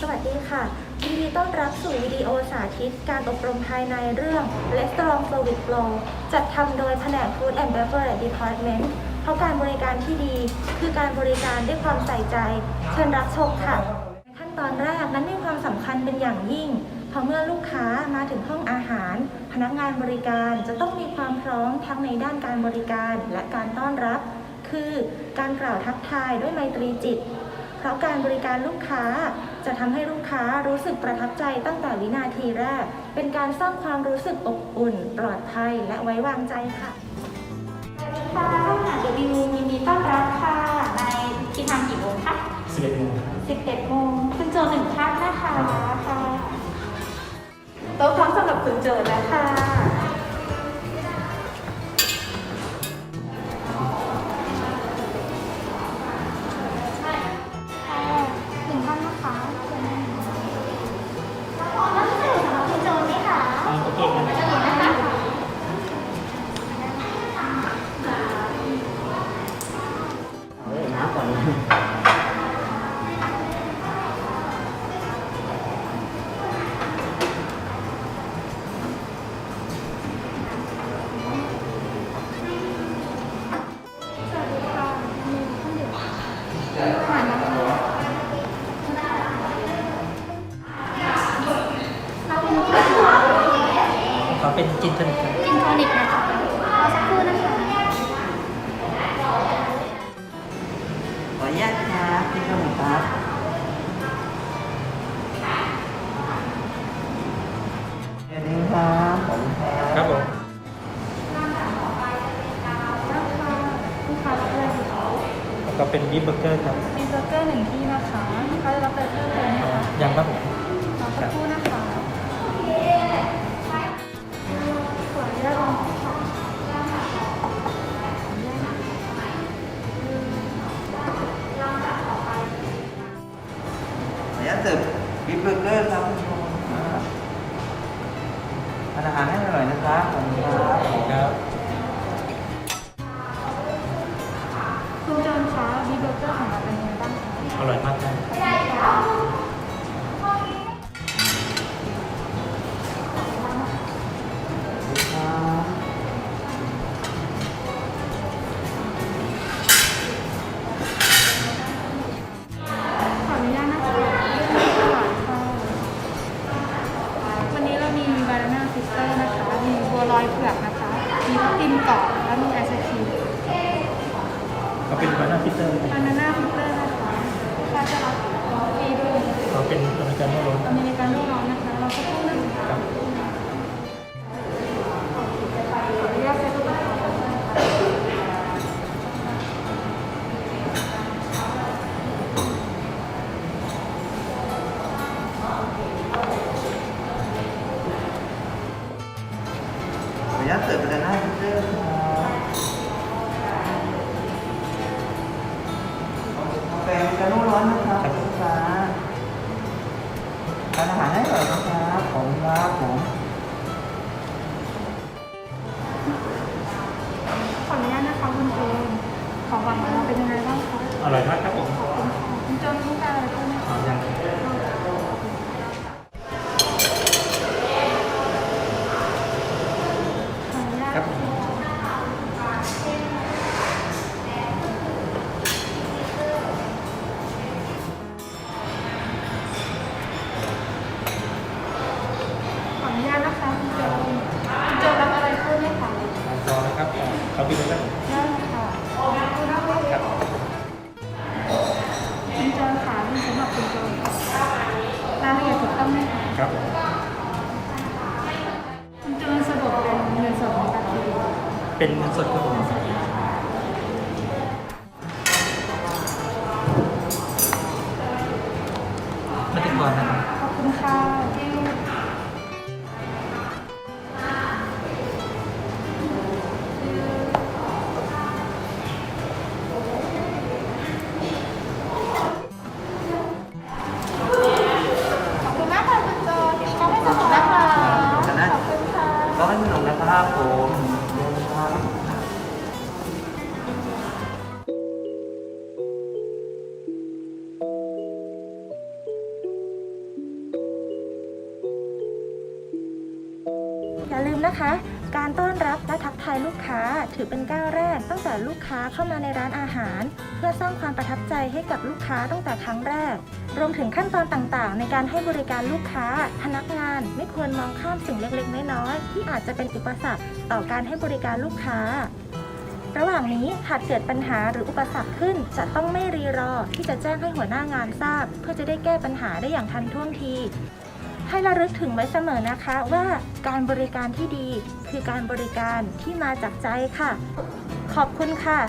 สวัสดีค่ะยินดีต้อนรับสู่วิดีโอสาธิตการอบรมภายในเรื่อง Restaurant Service Flow จัดทำโดยแผนก Food and Beverage Department เพราะการบริการที่ดี คือการบริการด้วยความใส่ใจ เชิญรับชมค่ะ ขั้นตอนแรกนั้นมีความสำคัญเป็นอย่างยิ่งเพราะเมื่อลูกค้ามาถึงห้องอาหาร พนักงานบริการจะต้องมีความพร้อมทั้งในด้านการบริการและการต้อนรับ คือการกล่าวทักทายด้วยไมตรีจิต ราะการบริการลูกค้าจะทำให้ลูกค้ารู้สึกประทับใจตั้งแต่วินาทีแรก เป็นการสร้างความรู้สึกอบอุ่น ปลอดภัยและไว้วางใจค่ะสวัสดีค่ะหาเดวิวยินดีต้อนรับค่ะในที่ทำกี่โมงคะ11โมงครับ11โมงคุณโจหนึ่งท่านนะคะค่ะโต๊ะพร้อมสำหรับคุณโจแล้วค่ะ ผ่านนะคะเราเป็นผู้ชายขอเป็นจินตนิกครับกินโทนิกนะคะรอสักครู่นะคะขออนุญาตครับพี่ขนมครับเดี๋ยวนี้ครับผมครับครับผม เป็นบีฟเบอร์เกอร์ครับมีเบอร์เกอร์หนึ่งที่นะคะลูกค้าจะรับอะไรเพิ่มเติมไหมอ๋อคะยังครับผมรอสักครู่นะคะขออนุญาตลองค่ะขออนุญาตเสิร์ฟบิ๊กเบอร์เกอร์ครับคุณผู้ชมครับทานอาหารให้อร่อยนะครับขอบคุณครับ ครับ อร่อยมากครับครับขออนุญาตนะคะเรื่องตลาดค่ะวันนี้เรามีบานาน่าฟิสเตอร์นะคะ มีบัวลอยเผือกนะคะ มีทับทิมกรอบและมีไอศครีม ก็เป็นบานาฟิเตอร์บานาน่า จะรับฟรีด้วยก็เป็นอเมริกาโน่ร้อนอเมริกาโน่ร้อนนะคะเราสักครู่นะคะครับขออนุญาตใช้ตัวค่ะขออนุญาตเสิร์ฟบานาน่าพิเตอร์ โน่ร้อนนะครับลูกค้าทานอาหารให้อร่อยนะครับขอบคุณครับผมขออนุญาตนะคะคุณโจนของหวานของเราเป็นยังไงบ้างคะ อร่อยมากครับผม เป็นเงินสดครับผมมาติดก่อนนะขอบคุณค่ะที่ อย่าลืมนะคะ การต้อนรับและทักทายลูกค้าถือเป็นก้าวแรก ตั้งแต่ลูกค้าเข้ามาในร้านอาหาร เพื่อสร้างความประทับใจให้กับลูกค้าตั้งแต่ครั้งแรก รวมถึงขั้นตอนต่างๆ ในการให้บริการลูกค้า พนักงานไม่ควรมองข้ามสิ่งเล็กๆน้อยๆที่อาจจะเป็นอุปสรรคต่อการให้บริการลูกค้าระหว่างนี้หากเกิดปัญหาหรืออุปสรรคขึ้น จะต้องไม่รีรอที่จะแจ้งให้หัวหน้างานทราบ เพื่อจะได้แก้ปัญหาได้อย่างทันท่วงที ให้ระลึกถึงไว้เสมอนะคะว่าการบริการที่ดีคือการบริการที่มาจากใจค่ะ ขอบคุณค่ะ